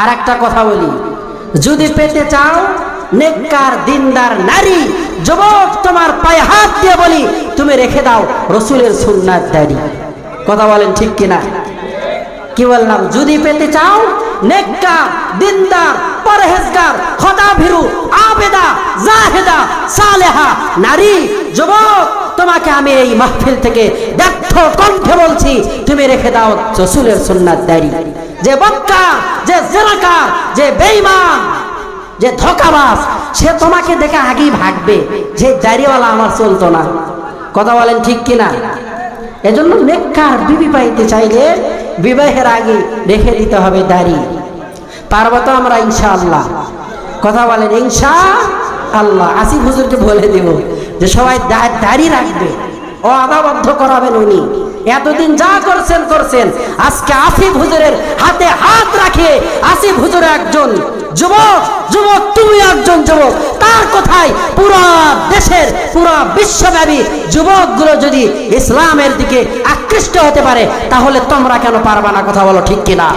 আর একটা কথা বলি। যদি পেতে চাও, নেককার, দিনদার, নারী, যুবক তোমার পায়ে হাত দিয়ে বলি, তুমি রেখে দাও রসুলের সুন্নাত দাড়ি। কথা বলেন ঠিক কিনা? কি বললাম? যদি পেতে চাও, নেককার, দিনদার, পরহেজগার খোদা ভীরু আবেদা, জাহেদা, সালেহা, নারী, যুবক, তোমাকে আমি এই মাহফিল থেকে ব্যর্থ কণ্ঠে বলছি, তুমি রেখে দাও রসুলের সুন্নাত দাড়ি। যে বক্কা যে জেনাকার যে বেঈমান, যে ধোকাবাজ, সে তোমাকে দেখে আগেই ভাগবে। যে দাড়িওয়ালা আমার চলতো না। কথা বলেন ঠিক কিনা? এজন্য নেককার বিবি পাইতে চাইলে বিবাহের আগে রেখে দিতে হবে দাড়ি। পারব তো আমরা ইনশাআল্লাহ। কথা বলেন ইনশা আল্লাহ আসিফ হুজুরকে বলে দিব যে সবাই দাড়ি রাখবে। ও আদাবদ্ধ করাবেন উনি। এতদিন যা করছেন করছেন। আজকে আসিফ হুজুরের হাতে হাত রাখে। আসিফ হুজুর একজন যুবক যুবক, তুমি একজন যুবক। তার কথায় পুরো দেশের, পুরো বিশ্বব্যাপী যুবকগুলো যদি ইসলামের দিকে আকৃষ্ট হতে পারে, তাহলে তোমরা কেন পারবা না কথা বলো ঠিক কিনা?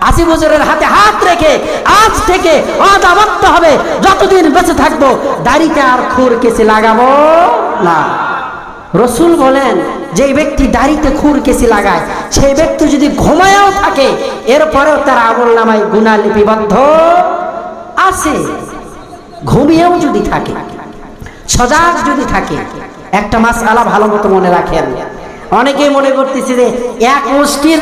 আশি বছরের হাতে হাত রেখে আজ থেকে অদাবত্ত হবে। যতদিন বেঁচে থাকব, দাড়িতে আর খুর কেসে লাগাবো। না। রসুল বলেন যে ব্যক্তি দাড়িতে খুর কেসি লাগায়, সেই ব্যক্তি যদি ঘুমায়ও থাকে, এরপরেও তার আমল নামায় গুণা লিপিবদ্ধ আছে। ঘুমিয়েও যদি থাকে, সজাগ যদি থাকে, একটা মাস আলা ভালো মতো মনে রাখেন। অনেকেই মনে করতেছে যে, এক মুষ্টির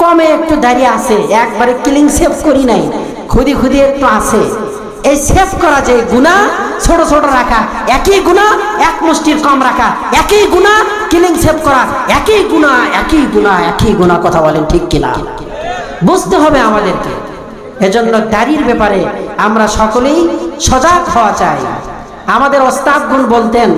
কমে একটু দাঁড়িয়ে আছে, একবারে ক্লিং সেভ করি নাই, খুদি খুদি একটু আছে। এই সেফ করা যে গুণা, ছোট ছোট রাখা, একই গুণা, এক মুষ্টির কম রাখা, একই গুণা কিলিং সেভ করা, একই গুণা একই গুণা একই গুণা কথা বলেন ঠিক কিনা? বুঝতে হবে আমাদেরকে। এজন্য দাড়ির ব্যাপারে আমরা সকলেই সজাগ হওয়া চাই। আমাদের অস্তাবগুণ গুণ বলতেন